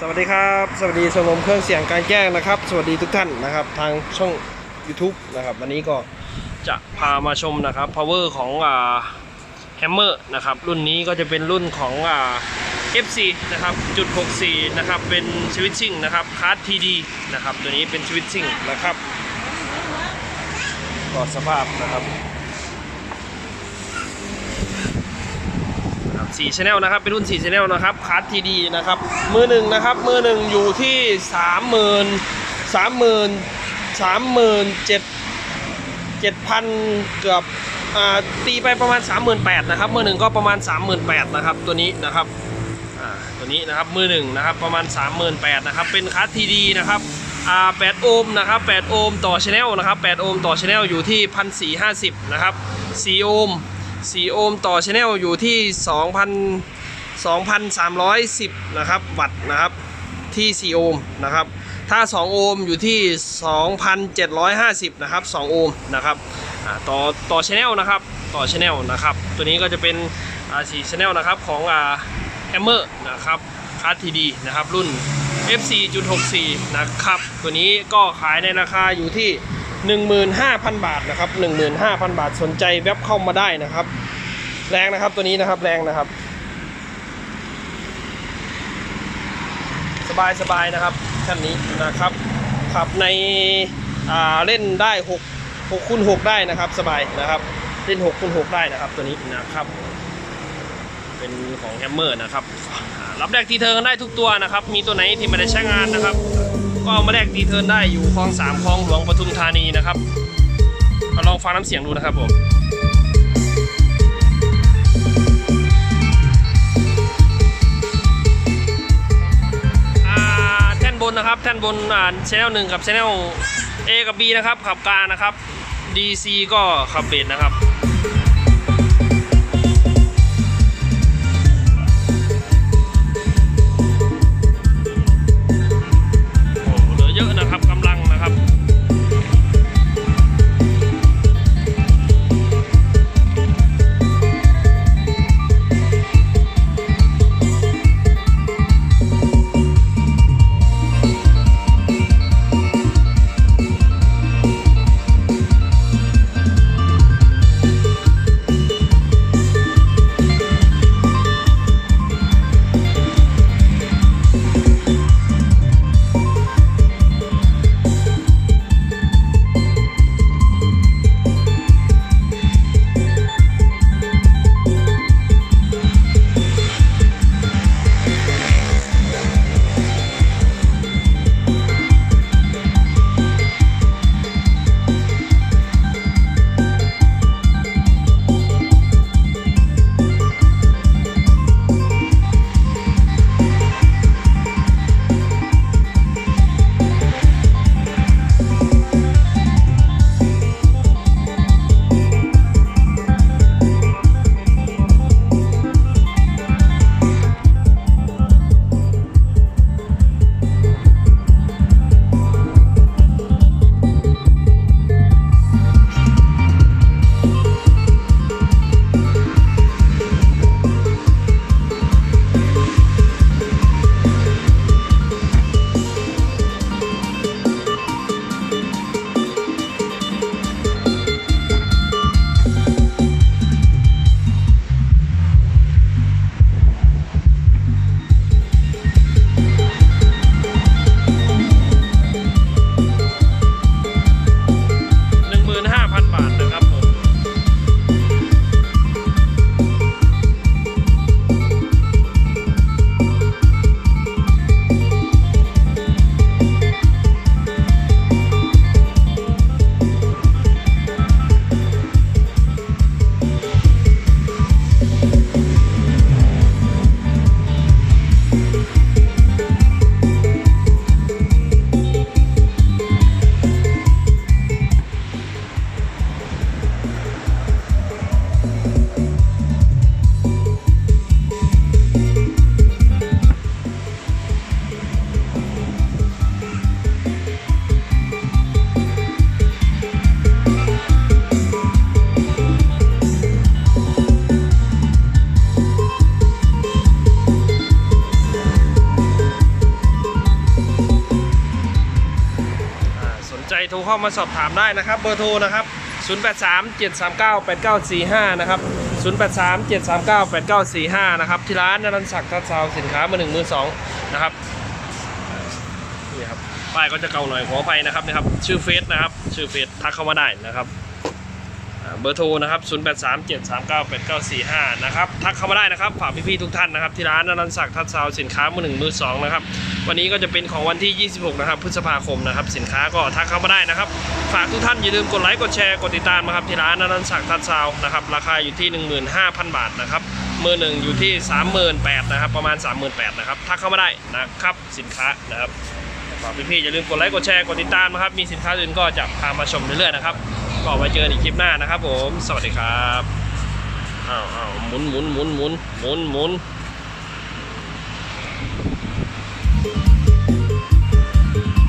สวัสดีครับ สวัสดีชมรมเครื่องเสียงการแจ้งนะครับ สวัสดีทุกท่านนะครับ ทางช่อง YouTube นะครับวันนี้ก็จะพามาชมนะครับ power ของอ่า hammer นะครับรุ่นนี้ก็จะเป็นรุ่นของอ่า FC นะครับจุด64นะครับเป็นสวิตชิ่งนะครับคาร์ด TD นะครับตัวนี้เป็นสวิตชิ่งนะครับก็สภาพนะครับ สี่ชแนลนะครับเป็นรุ่น4ชแนลนะครับคาร์ด TD นะครับมือหนึ่งนะครับมือหนึ่งอยู่ที่30,000 30,000 37,000 7,000เจ็ดเจ็ดพันเกือบอตีไปประมาณ 38,000นะครับมือหนึ่งก็ประมาณ 38,000นะครับตัวนี้นะครับตัวนี้นะครับมือหนึ่งนะครับประมาณ 38,000นะครับเป็นคัสทีดีนะครับอ่า8โอห์มนะครับ8โอห์มต่อชแนลนะครับ8โอห์มต่อชแนลอยู่ที่ 1,450นะครับ4โอห์ม 4 โอห์มต่อชแนลอยู่ที่ 2,000 2,310 นะครับ วัตต์นะครับ ที่ 4 โอห์มนะครับ ถ้า 2 โอห์มอยู่ที่ 2,750 นะครับ 2 โอห์มนะครับต่อต่อชแนลนะครับ ต่อชแนลนะครับ ตัวนี้ก็จะเป็นอ่า4ชแนลนะครับของอ่าแฮมเมอร์นะครับคัสทีดีนะครับรุ่น FC.64 นะครับ ตัวนี้ก็ขายในราคาอยู่ที่ 15,000 บาทนะครับ 15,000 บาทสนใจแวบเข้ามาได้นะครับ แรงนะครับตัวนี้นะครับแรงนะครับ สบายสบายนะครับคันนี้นะครับขับในเล่นได้6 6คูณ6ได้นะครับ สบายนะครับ เล่น6คูณ6ได้นะครับ ตัวนี้นะครับ เป็นของแฮมเมอร์นะครับรับแลกตีเทิร์นกันได้ทุกตัวนะครับ มีตัวไหนที่ไม่ได้ใช้งานนะครับ ก็เอามาแลกตีเทิร์นได้อยู่คลองสามคลองหลวงปทุมธานีนะครับมาลองฟังน้ำเสียงดูนะครับผมอ่าแท่นบนนะครับแท่นบนอ่าชแนลหนึ่งกับชแนล A กับ B นะครับขับกางนะครับ DC ก็ขับเบสนะครับ เข้ามาสอบถามได้นะครับ เบอร์โทรนะครับ 083 739 8945 นะครับ 083 739 8945 นะครับ ที่ร้านนันศักดิ์ทัศน์ซาวสินค้ามือหนึ่งมือสองนะครับนี่ครับป้ายก็จะเก่าหน่อยขออภัยนะครับนะครับ ชื่อเฟซนะครับ ชื่อเฟซทักเข้ามาได้นะครับ เบอร์โทรนะครับ 0837398945 นะครับ ทักเข้ามาได้นะครับ ฝากพี่ๆทุกท่านนะครับ ที่ร้านนรันศักดิ์ทัศซาวสินค้ามือหนึ่งมือสองนะครับ วันนี้ก็จะเป็นของวันที่ 26 นะครับ พฤษภาคมนะครับ สินค้าก็ทักเข้ามาได้นะครับ ฝากทุกท่านอย่าลืมกดไลค์ กดแชร์ กดติดตามนะครับที่ร้านนรันศักดิ์ทัศซาวน์นะครับ ราคาอยู่ที่ 15,000 บาทนะครับ มือหนึ่งอยู่ที่ 38,000นะครับ ประมาณ 38,000นะครับ ทักเข้ามาได้นะครับ สินค้านะครับ ฝากพี่ๆอย่าลืมกดไลค์ กดแชร์ กดติดตามนะครับ มีสินค้าอื่นก็จะพามาชมเรื่อยๆนะครับ ก็ไว้เจอกันอีกคลิปหน้านะครับผม สวัสดีครับอ้าวอ้าวหมุนหมุนหมุนหมุนหมุนหมุน